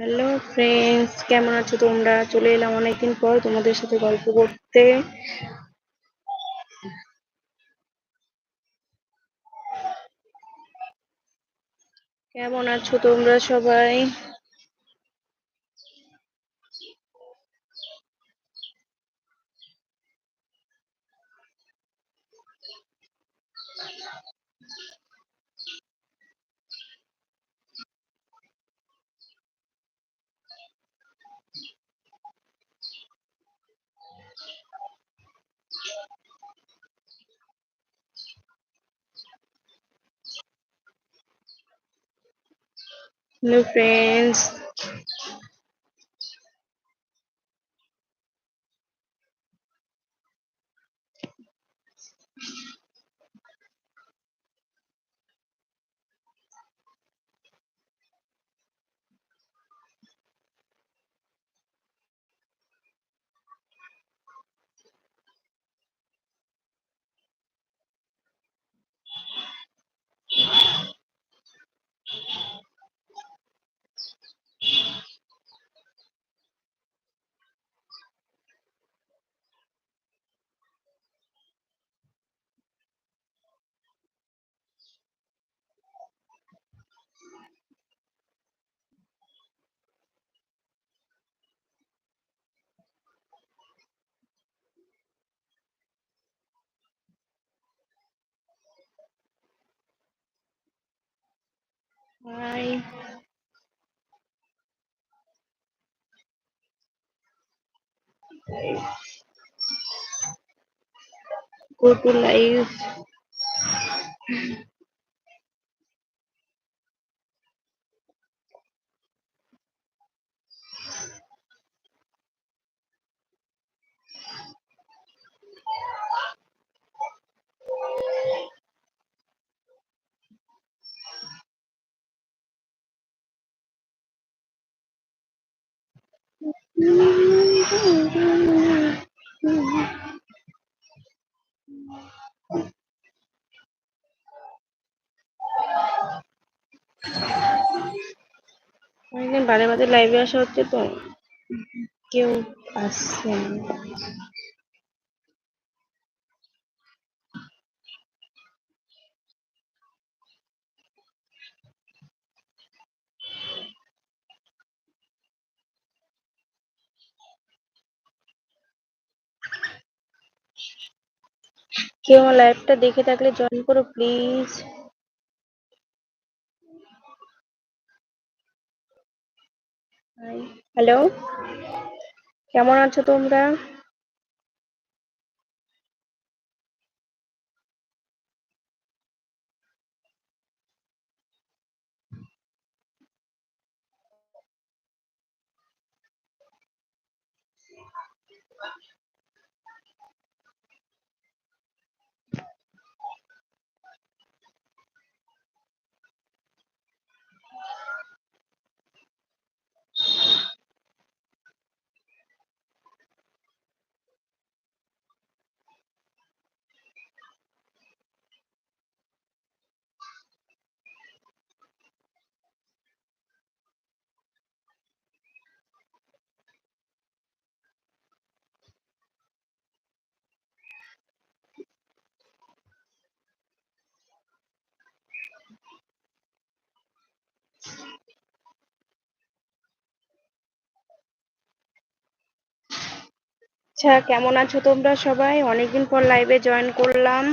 Hello friends কেমন আছো তোমরা? চলে এলাম অনেকদিন পর তোমাদের সাথে গল্প করতে। কেমন আছো তোমরা সবাই? Hello friends Bye. go to live বারে বাদে লাইভে আসা হচ্ছে তো কেউ আসছে না। কেউ আমার লাইভটা দেখে থাকলে জয়েন করো প্লিজ হ্যালো কেমন আছো তোমরা? আচ্ছা কেমন আছো তোমরা সবাই? অনেকদিন পর লাইভে জয়েন করলাম।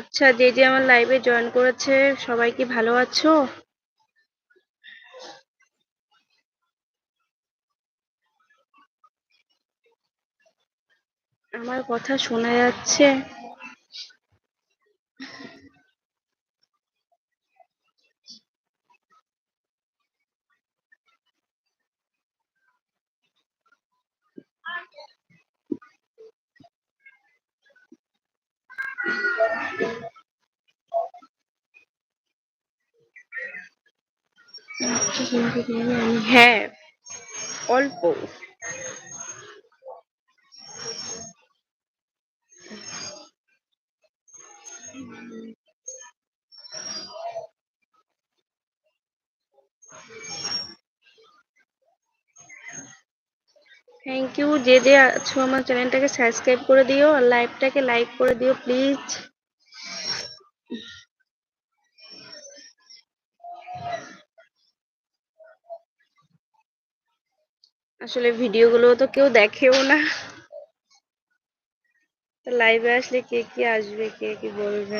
আচ্ছা যে যে আমার লাইভে জয়েন করেছে। সবাই কি ভালো আছো? আমার কথা শোনা যাচ্ছে। হ্যাঁ অল্প। থ্যাংক ইউ যে যে আছো আমার চ্যানেলটাকে সাবস্ক্রাইব করে দিও আর লাইভটাকে লাইক করে দিও প্লিজ আসলে ভিডিওগুলো তো কেউ দেখেও না। লাইভে আসলে কে কি আসবে, কে কি বলবে?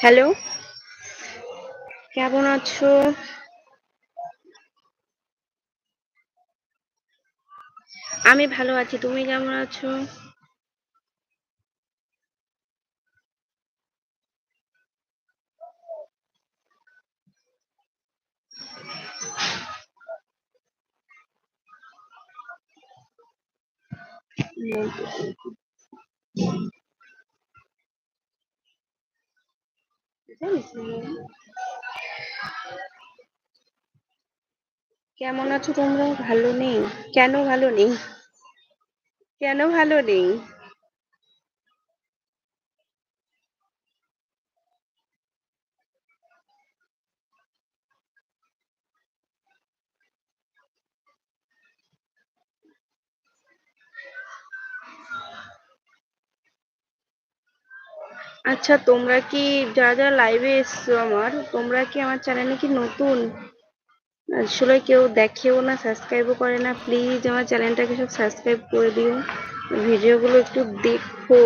হ্যালো? কেমন আছো? আমি ভালো আছি তুমি কেমন আছো? কেমন আছো তোমরা? ভালো নেই। কেন ভালো নেই? কেন ভালো নেই? আচ্ছা তোমরা কি যারা যারা লাইভে এসছো আমার, তোমরা কি আমার চ্যানেলে কি নতুন? আসলে কেউ দেখেও না সাবস্ক্রাইবও করে না। প্লিজ আমার চ্যানেলটাকে সব সাবস্ক্রাইব করে দিও। ভিডিওগুলো একটু দেখো।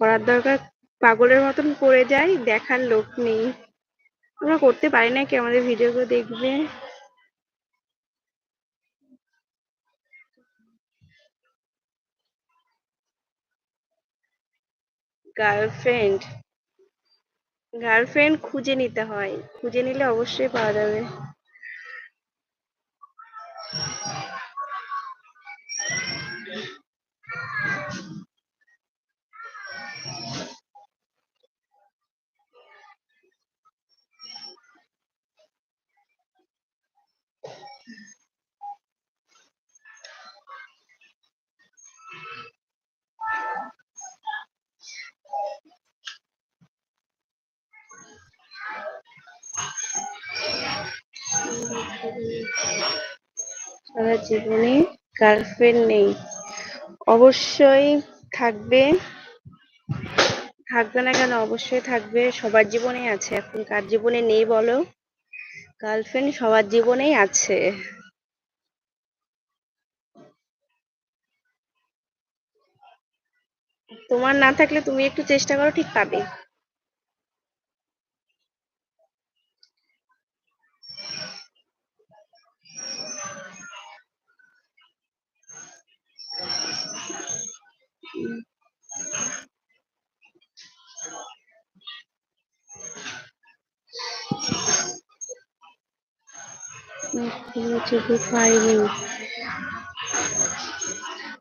করার দরকার, পাগলের মতন করে যাই, দেখার লোক নেই। আমরা করতে পারি না কি আমাদের ভিডিওগুলো দেখবে? গার্লফ্রেন্ড গার্লফ্রেন্ড খুঁজে নিতে হয়। খুঁজে নিলে অবশ্যই পাওয়া যাবে। সারা জীবনে গার্লফ্রেন্ড নেই। অবশ্যই থাকবে। থাকবে না কেন? অবশ্যই থাকবে। সবার জীবনে আছে। এখন কার জীবনে নেই বলো? গার্লফ্রেন্ড সবার জীবনেই আছে। তোমার না থাকলে তুমি একটু চেষ্টা করো, ঠিক পাবে।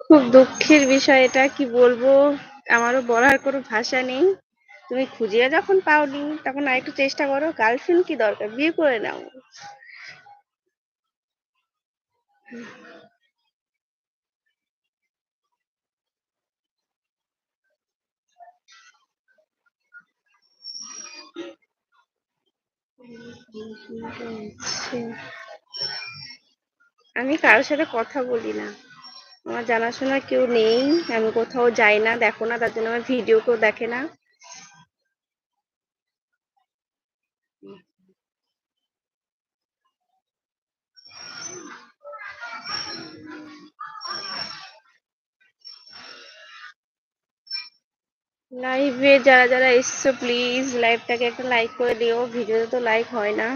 খুব দুঃখের বিষয় এটা, কি বলব? আমারও বলার কোনো ভাষা নেই। তুমি খুঁজিয়ে যখন পাওনি, তখন আর একটু চেষ্টা করো গার্লফ্রেন্ড কি দরকার? বিয়ে করে নাও। আমি কারোর সাথে কথা বলি না। আমার জানাশোনা কেউ নেই, আমি কোথাও যাই না, দেখো না, তার জন্য আমার ভিডিও কেউ দেখে না। লাইভে যারা যারা এসছো প্লিজ লাইভটাকে একটা লাইক করে দিও। ভিডিওতে তো লাইক হয় না।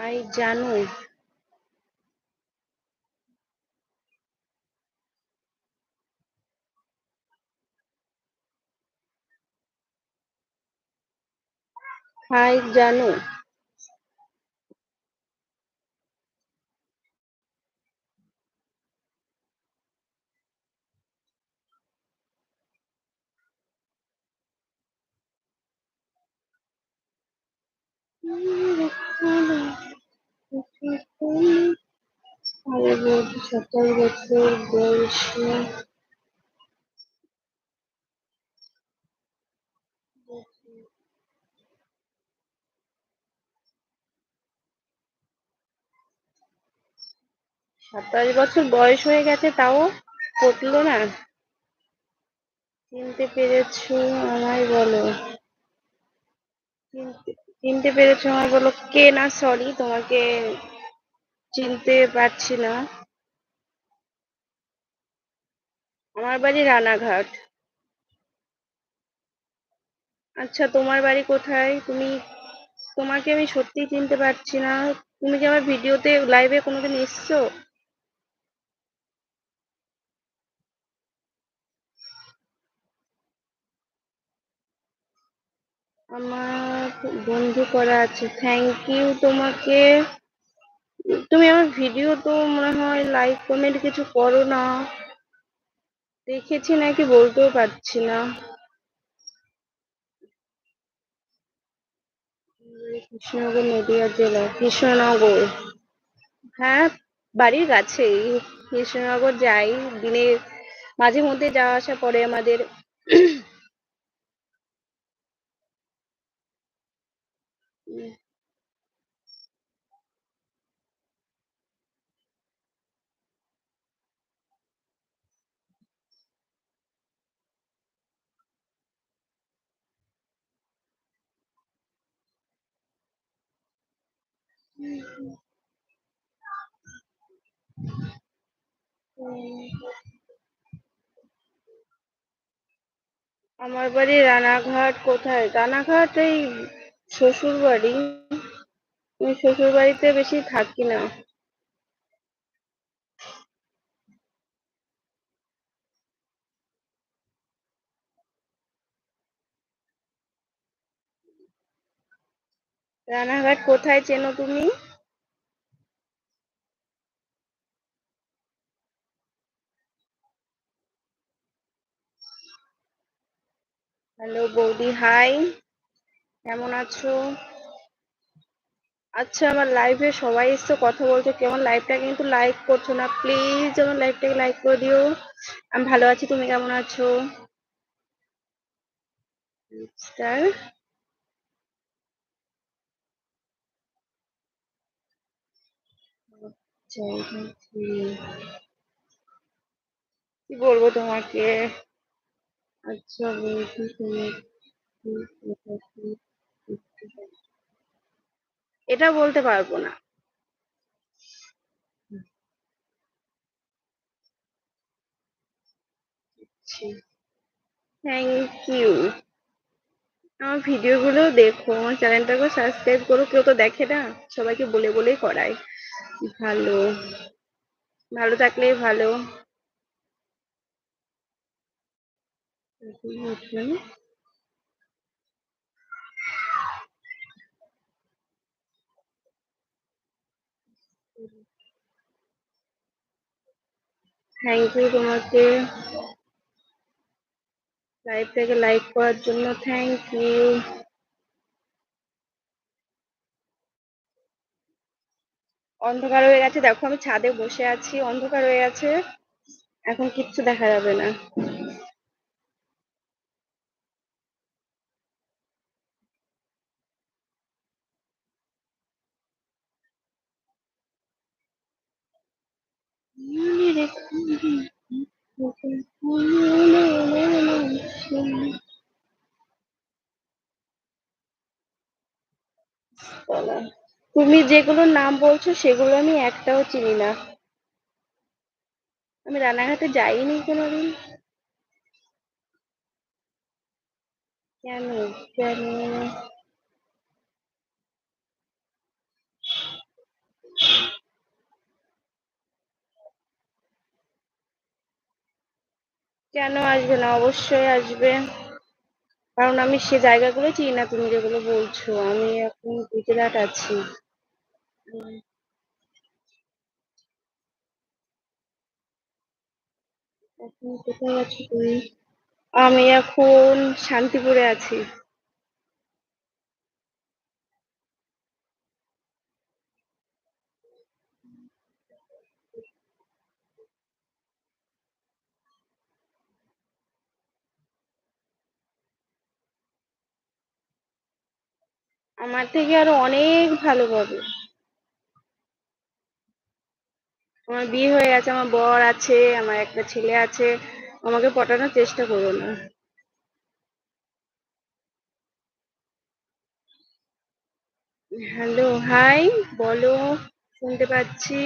আই জানু। হাই জানু। বছর বয়সে সাতাশ বছর বয়স হয়ে গেছে, তাও পটলো না। চিনতে পেরেছ আমায় বলো। চিনতে পেরেছ আমায় বলো কে না সরি তোমাকে চিনতে পারছি না। আমার বাড়ি রানাঘাট। আচ্ছা তোমার বাড়ি কোথায়? তুমি, তোমাকে আমি সত্যিই চিনতে পারছি না। তুমি কি আমার ভিডিওতে লাইভে কোনোদিন এসছো? আমার বন্ধু করা আছে। থ্যাংক ইউ তোমাকে। তুমি আমার ভিডিও তো মনে হয় লাইক কমেন্ট কিছু করো না দেখেছি নাকি, বলতেও পারছি না। কৃষ্ণনগর নদিয়া জেলা, কৃষ্ণনগর। হ্যাঁ বাড়ির কাছেই। কৃষ্ণনগর যাই দিনে মাঝে মধ্যে যাওয়া আসা পড়ে আমাদের। আমার বাড়ি রানাঘাট কোথায়? রানাঘাট এই শ্বশুর বাড়ি আমি শ্বশুর বাড়িতে বেশি থাকি না। রানাঘাট কোথায় চেনো তুমি? হ্যালো বৌদি হাই কেমন আছো? আচ্ছা আমার লাইভে সবাই এসে কথা বলছো। কেমন লাইভটা কিন্তু লাইক করছ না? প্লিজ আমার লাইভটাকে লাইক করে দিও। আমি ভালো আছি, তুমি কেমন আছো? কি বলব তোমাকে? আচ্ছা বলছি? এটা বলতে পারব না। থ্যাংক ইউ আমার ভিডিও গুলো দেখো, আমার চ্যানেলটাকে সাবস্ক্রাইব করো, কেউ তো দেখে না, সবাইকে বলে বলেই করাই ভালো। ভালো থাকলেই ভালো। থ্যাংক ইউ তোমাকে। লাইভ থেকে লাইক করার জন্য থ্যাংক ইউ অন্ধকার হয়ে গেছে। দেখো, আমি ছাদে বসে আছি, অন্ধকার হয়ে গেছে। এখন কিচ্ছু দেখা যাবে না। তুমি যেগুলোর নাম বলছো, সেগুলো আমি একটাও চিনি না। আমি রানাঘাটে যাইনি কোনোদিন। কেন কেন? কেন আসবে না? অবশ্যই আসবে। কারণ আমি সে জায়গাগুলো চিনি না, তুমি যেগুলো বলছো। আমি এখন গুজরাট আছি। এখন কোথায় আছো তুমি আমি এখন শান্তিপুরে আছি। আমার থেকে আরও অনেক ভালো পাবে। আমার বিয়ে হয়ে গেছে, আমার বর আছে, আমার একটা ছেলে আছে, আমাকে পটানোর চেষ্টা করো না। হ্যালো হাই বলো, শুনতে পাচ্ছি।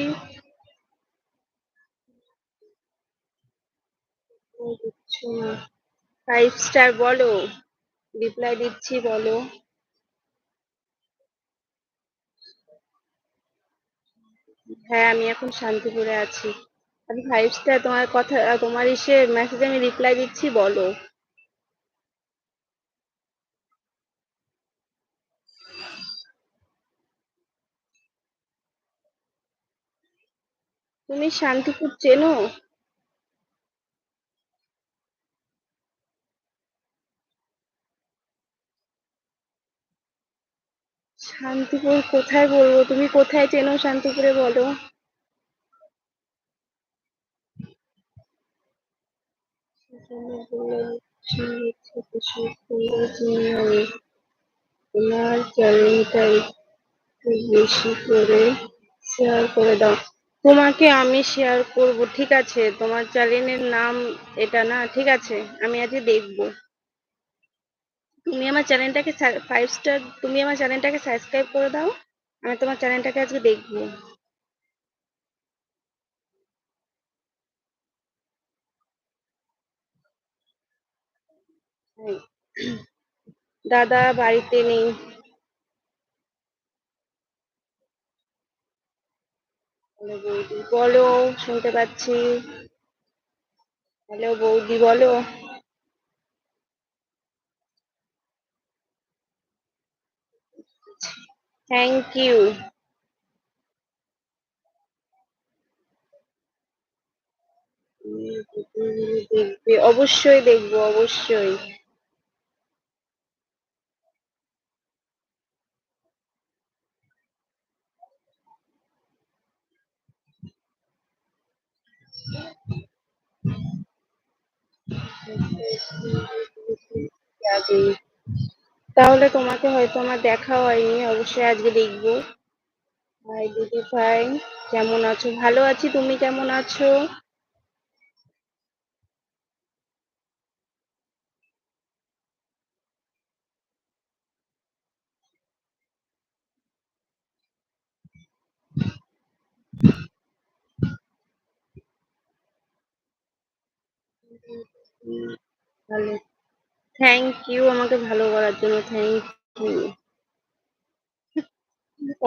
ফাইভ স্টার বলো রিপ্লাই দিচ্ছি, বলো। হ্যাঁ আমি এখন শান্তিপুরে আছি। আমি ফাইভ স্টার তোমার কথা, তোমার ইসে মেসেজে আমি রিপ্লাই দিচ্ছি, বলো। তুমি শান্তিপুর চেনো? শান্তিপুর কোথায় বলব? তুমি কোথায় চেনো শান্তিপুরে বলো। তোমার চ্যানেলটা একটু বেশি করে শেয়ার করে দাও। তোমাকে আমি শেয়ার করব ঠিক আছে? তোমার চ্যানেলের নাম এটা না ঠিক আছে? আমি আজকে দেখব। তুমি আমার চ্যানেলটাকে ফাইভ স্টার তুমি আমার চ্যানেলটাকে সাবস্ক্রাইব করে দাও, আমি তোমার চ্যানেলটাকে আজকে দেখব। হ্যাঁ। দাদা বাড়িতে নেই। বলো, শুনতে পাচ্ছি। হ্যালো বৌদি, বলো। থ্যাংক ইউ দেখবে অবশ্যই দেখব অবশ্যই। আগেই তাহলে তোমাকে হয়তো আমার দেখা হয়নি, অবশ্যই আজকে দেখব। হাই দিদি ভাই, কেমন আছো? ভালো আছি, তুমি কেমন আছো? ভালো থ্যাংক ইউ আমাকে ভালো করার জন্য থ্যাংক ইউ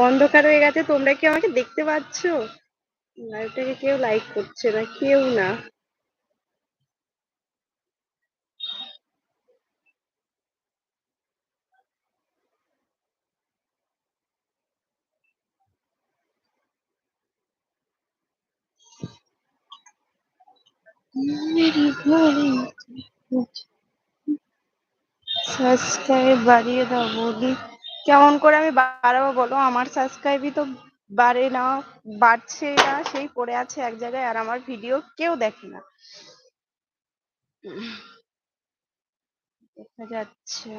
অন্ধকার হয়ে গেছে, তোমরা কি আমাকে দেখতে পাচ্ছ? লাইভটাকে কেউ লাইক করছে না, কেউ না। Mary boring. সাবস্ক্রাইব বাড়িয়ে দাও বৌদি। কেমন করে আমি বাড়াবো বলো? আমার সাবস্ক্রাইবই তো বাড়ে না, বাড়ছে না, সেই পড়ে আছে এক জায়গায় আর আমার ভিডিও কেউ দেখে না। দেখা যাচ্ছে।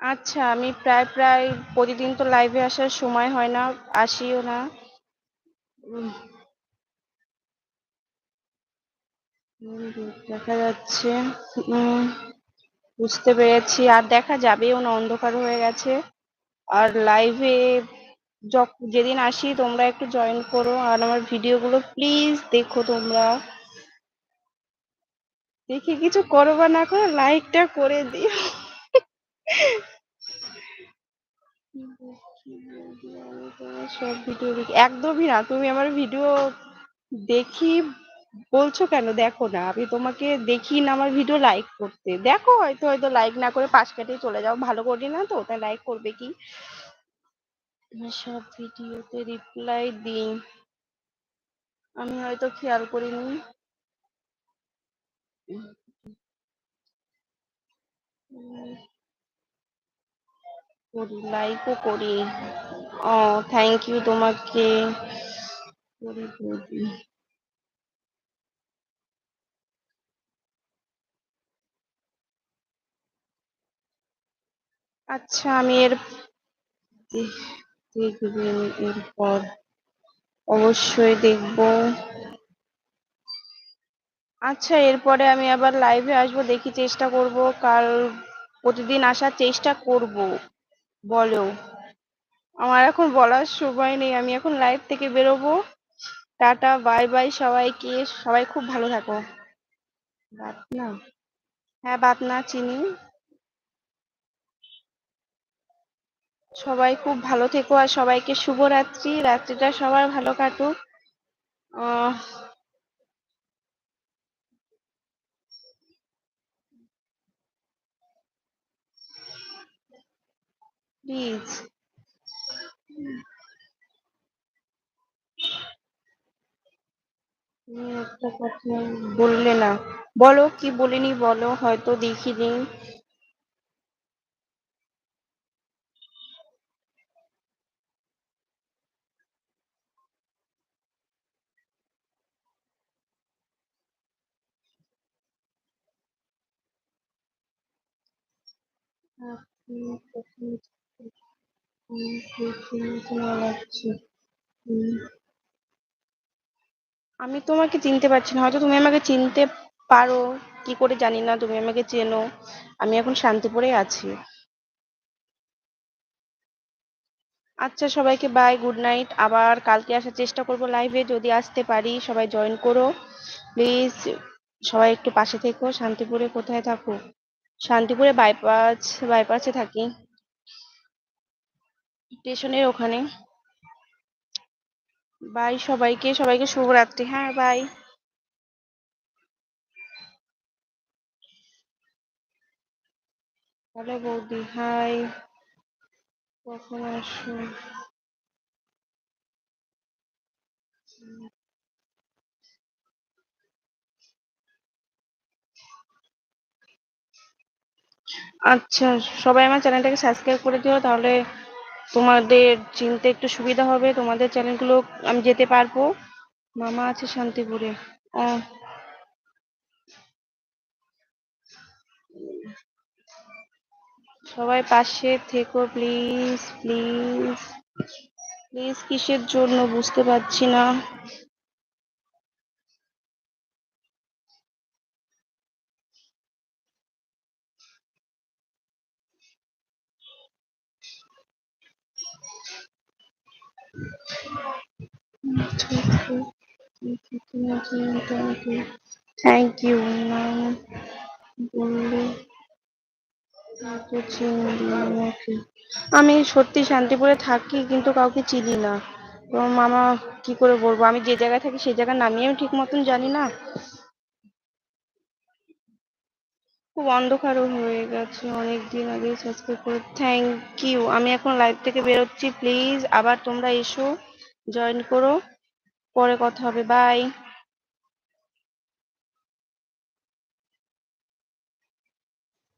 আচ্ছা আমি প্রায় প্রায় প্রতিদিন তো লাইভে আসার সময় হয় না, আসিও না উম, উম, দেখা যাচ্ছে উম, বুঝতে পেরেছি। আর দেখা যাবেও না অন্ধকার হয়ে গেছে। আর লাইভে যেদিন আসি তোমরা একটু জয়েন করো। আর আমার ভিডিওগুলো প্লিজ দেখো তোমরা। দেখে কিছু করো বা না করো লাইকটা করে দিও। সব ভিডিও একদমই না তুমি আমার ভিডিও দেখি বলছো কেন? দেখো না, আমি তোমাকে দেখি না আমার ভিডিও লাইক করতে। দেখো হয়তো হয়তো লাইক না করে পাশ কাটিয়ে চলে যাও। ভালো করি না তো, তাই লাইক করবে কি? সব ভিডিওতে রিপ্লাই দিই। আমি হয়তো খেয়াল করিনি। করি লাইকও করি। ও থ্যাংক ইউ তোমাকে। আচ্ছা আমি এর দেখ- দেখবেন এরপর অবশ্যই দেখব। আচ্ছা এরপরে আমি আবার লাইভে আসব, দেখি চেষ্টা করব, কাল প্রতিদিন আসার চেষ্টা করব, বলো। আমার এখন বলার সময় নেই, আমি এখন লাইভ থেকে বেরোবো। টাটা বাই বাই সবাইকে, সবাই খুব ভালো থাকো। বাতনা? হ্যাঁ বাতনা, চিনি। সবাই খুব ভালো থেকো আর সবাইকে শুভরাত্রি। রাত্রিটা সবার ভালো কাটুক। প্লিজ একটা কথা বললে না। বলো, কি বলিনি বলো? হয়তো দেখিনি। আমি তোমাকে চিনতে পারছি না। হয়তো তুমি আমাকে চিনতে পারো। কি করে জানি না, তুমি আমাকে চেনো। আমি এখন শান্তিপুরে আছি। আচ্ছা সবাইকে বাই গুড নাইট আবার কালকে আসার চেষ্টা করব লাইভে যদি আসতে পারি, সবাই জয়েন করো। প্লিজ সবাই একটু পাশে থেকো। শান্তিপুরে কোথায় থাকো? শান্তিপুরে বাইপাস বাইপাসে থাকি। স্টেশনের ওখানে। বাই সবাইকে সবাইকে শুভরাত্রি। হ্যাঁ বাই হ্যালো বৌদি হাই কখন আসো? আচ্ছা সবাই আমার চ্যানেলটাকে সাবস্ক্রাইব করে দিও, তাহলে তোমাদের চিনতে একটু সুবিধা হবে। তোমাদের চ্যানেলগুলো আমি যেতে পারব। মামা আছে শান্তিপুরে। ও সবাই পাশে থেকো প্লিজ প্লিজ প্লিজ কিসের জন্য বুঝতে পারছি না। থ্যাংক ইউ নাম বললে আমি সত্যি শান্তিপুরে থাকি, কিন্তু কাউকে চিনি না। তো মামা কি করে বলব? আমি যে জায়গায় থাকি, সেই জায়গার নামই আমি ঠিক মতন জানি না। খুব অন্ধকারও হয়ে গেছে অনেক দিন আগে সাবস্ক্রাইব করে। থ্যাংক ইউ আমি এখন লাইভ থেকে বেরোচ্ছি প্লিজ আবার তোমরা এসো। জয়েন করো। পরে কথা হবে। বাই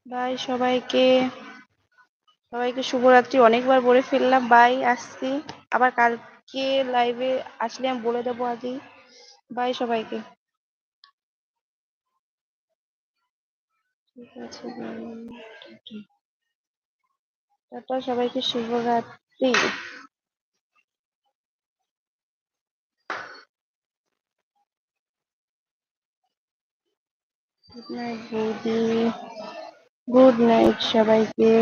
বাই সবাইকে। সবাইকে শুভরাত্রি। অনেকবার বলে ফেললাম। বাই আসছি। আবার কালকে লাইভে আসলে আমি বলে দেবো আজই বাই সবাইকে। ঠিক আছে সবাইকে শুভরাত্রি। গুড নাইট বৌদি গুড নাইট সবাইকে